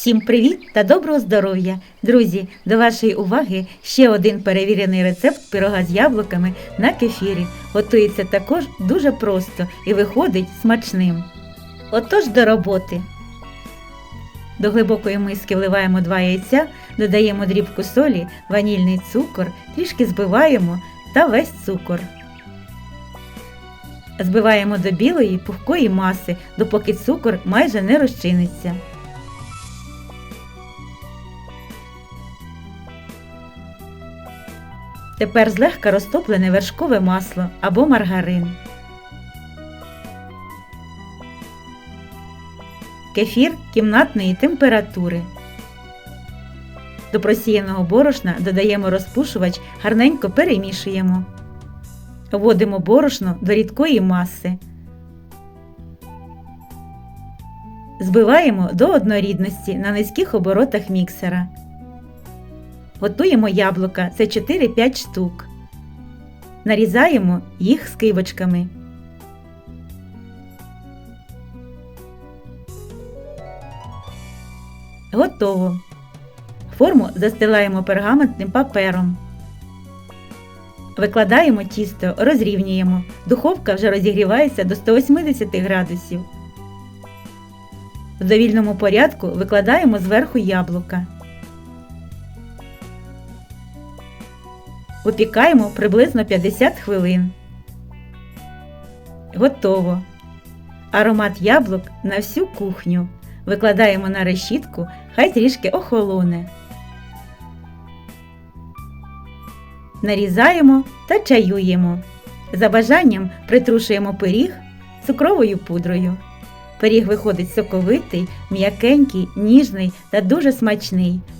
Всім привіт та доброго здоров'я! Друзі, до вашої уваги ще один перевірений рецепт пирога з яблуками на кефірі. Готується також дуже просто і виходить смачним. Отож до роботи. До глибокої миски вливаємо 2 яйця, додаємо дрібку солі, ванільний цукор, трішки збиваємо та весь цукор. Збиваємо до білої пухкої маси, допоки цукор майже не розчиниться. Тепер злегка розтоплене вершкове масло або маргарин. Кефір кімнатної температури. До просіяного борошна додаємо розпушувач, гарненько перемішуємо. Вводимо борошно до рідкої маси. Збиваємо до однорідності на низьких оборотах міксера. Готуємо яблука це 4-5 штук. Нарізаємо їх скибочками. Готово. Форму застилаємо пергаментним папером. Викладаємо тісто, розрівнюємо. Духовка вже розігрівається до 180 градусів. В довільному порядку викладаємо зверху яблука. Випікаємо приблизно 50 хвилин. Готово. Аромат яблук на всю кухню. Викладаємо на решітку, хай трішки охолоне. Нарізаємо та чаюємо. За бажанням притрушуємо пиріг цукровою пудрою. Пиріг виходить соковитий, м'якенький, ніжний та дуже смачний.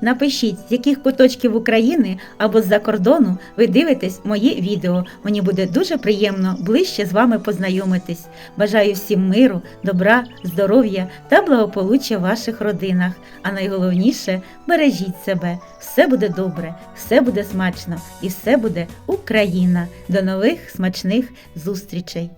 Напишіть, з яких куточків України або з-за кордону ви дивитесь мої відео. Мені буде дуже приємно ближче з вами познайомитись. Бажаю всім миру, добра, здоров'я та благополуччя в ваших родинах. А найголовніше бережіть себе. Все буде добре, все буде смачно і все буде Україна. До нових смачних зустрічей!